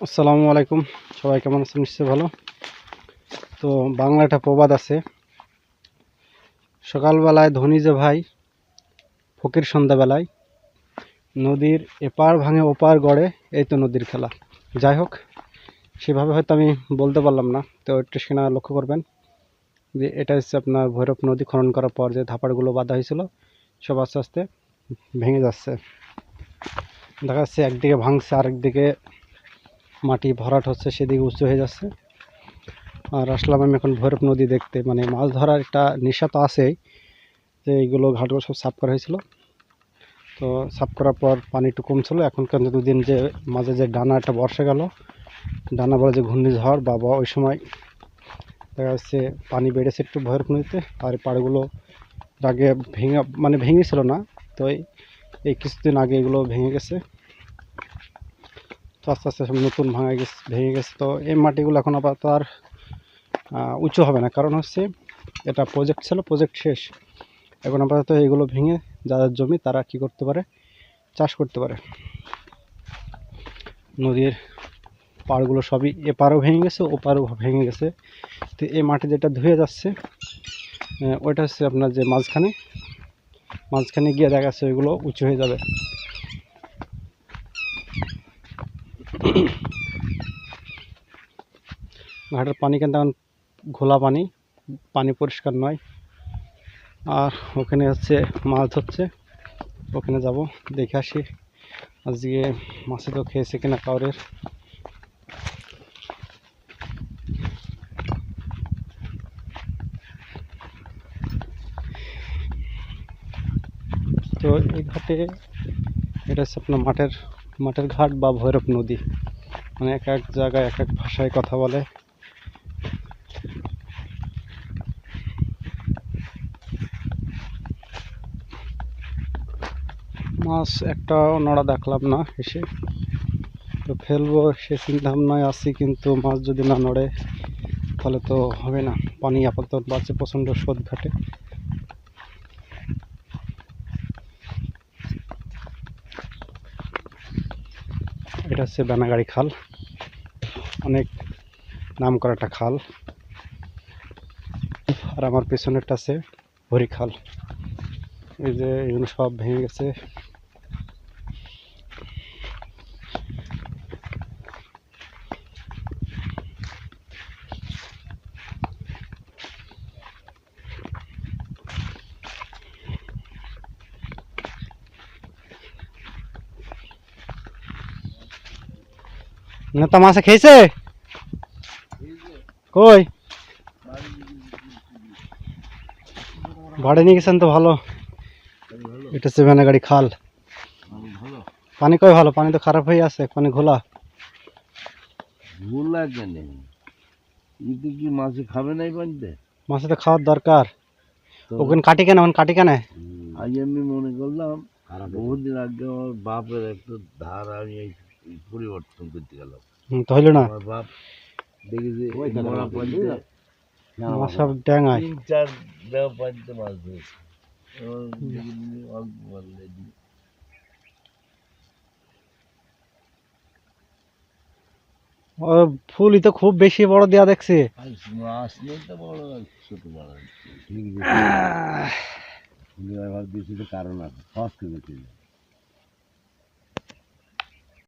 আসসালামু আলাইকুম। সবাই কেমন আছেন? নিশ্চয়ই ভালো। তো বাংলা একটা প্রবাদ আছে, সকালবেলায় ধনী যে ভাই, ফকির সন্ধ্যাবেলায় নদীর এপার ভাঙে ওপার গড়ে, এই তো নদীর খেলা। যাই হোক, সেভাবে হয়তো আমি বলতে পারলাম না। তো একটু সেনা লক্ষ্য করবেন যে এটা হচ্ছে আপনার ভৈরব নদী খনন করার পর যে ধাপাড়গুলো বাঁধা হয়েছিল, সব আস্তে আস্তে ভেঙে যাচ্ছে। দেখা যাচ্ছে একদিকে ভাঙছে, আরেকদিকে মাটি ভরাট হচ্ছে, সেদিকে উঁচু হয়ে যাচ্ছে। আর আসলাম আমি এখন ভৈরব নদী দেখতে। মানে মাছ ধরার একটা নেশা তো আছেই যে এইগুলো ঘাটগুলো সব সাফ করা হয়েছিল। তো সাফ করার পর পানি একটু কমছিল এখনকার দুদিন যে মাঝে যে ডানা একটা বর্ষা গেল, ডানা বলে যে ঘূর্ণিঝড় বা ওই সময় দেখা যাচ্ছে পানি বেড়েছে একটু ভৈরব নদীতে। আর পাড়গুলো আগে ভেঙে মানে ভেঙেছিল না। তো এই কিছুদিন আগে এগুলো ভেঙে গেছে। আস্তে আস্তে সব নতুন ভাঙা গেছে, ভেঙে গেছে। তো এই মাটিগুলো এখন আপাতত আর উঁচু হবে না। কারণ হচ্ছে এটা প্রজেক্ট ছিল প্রজেক্ট শেষ। এখন আপাতত এগুলো ভেঙে যাদের জমি তারা কি করতে পারে, চাষ করতে পারে। নদীর পাড়গুলো সবই এপারও ভেঙে গেছে, ওপারও ভেঙে গেছে। তো এই মাটি যেটা ধুয়ে যাচ্ছে ওইটা হচ্ছে আপনার যে মাঝখানে মাঝখানে গিয়ে দেখা যাচ্ছে ওইগুলো উঁচু হয়ে যাবে। ঘাটের পানি কিন্তু এখন ঘোলা পানি পানি পরিষ্কার নয়। আর ওখানে হচ্ছে মাছ ধরছে, ওখানে যাব, দেখে আসি। আজকে মাছে তো খেয়েছে কিনা কাউরের। তো এই ঘাটে, এটা হচ্ছে আপনার মাঠের মাঠের ঘাট বা ভৈরব নদী। মানে এক এক জায়গায় এক এক ভাষায় কথা বলে। মাছ একটা নড়া দেখলাম না এসে। তো ফেলব, সে চিন্তা ভাবনায় আছি, কিন্তু মাছ যদি না নড়ে, তাহলে তো হবে না। পানি আপাতত বাড়ছে প্রচণ্ড স্রোত ঘাটে। এটা হচ্ছে বেনাগাড়ি খাল। অনেক নাম করা একটা খাল। আর আমার পেছনেরটা আছে হরি খাল এই যে এগুলো সব ভেঙে গেছে। নেতা মাছে খেয়েছে কই ভাড়ে নিয়ে গেছেন তো ভালো এটা হচ্ছে বেনাগাড়ি খাল ভালো পানি কই ভালো পানি তো খারাপ হয়ে আছে পানি ঘোলা ভুল লাগে নেই ইতে কি মাছে খাবে নাই পানিতে মাছে তো খাওয়ার দরকার তো ওখানে কাটি কেন ওখানে কাটি কেন আজ আমি মনে করলাম বহুদিন আগে আমার বাপের একটা ধার আমি এই পরিবর্তন করতে হুম, তো হইল না। আমার বাপ দেখি যে মরা সব ড্যাঙায় তিন চার দেওয়া পানিতে মাছ ধরেছে। অল্প মারলে ফুলই তো খুব বেশি বড় দেয়া দেখছি। আর মাছ নেই তো বড় ছোট বড় কারণ আছে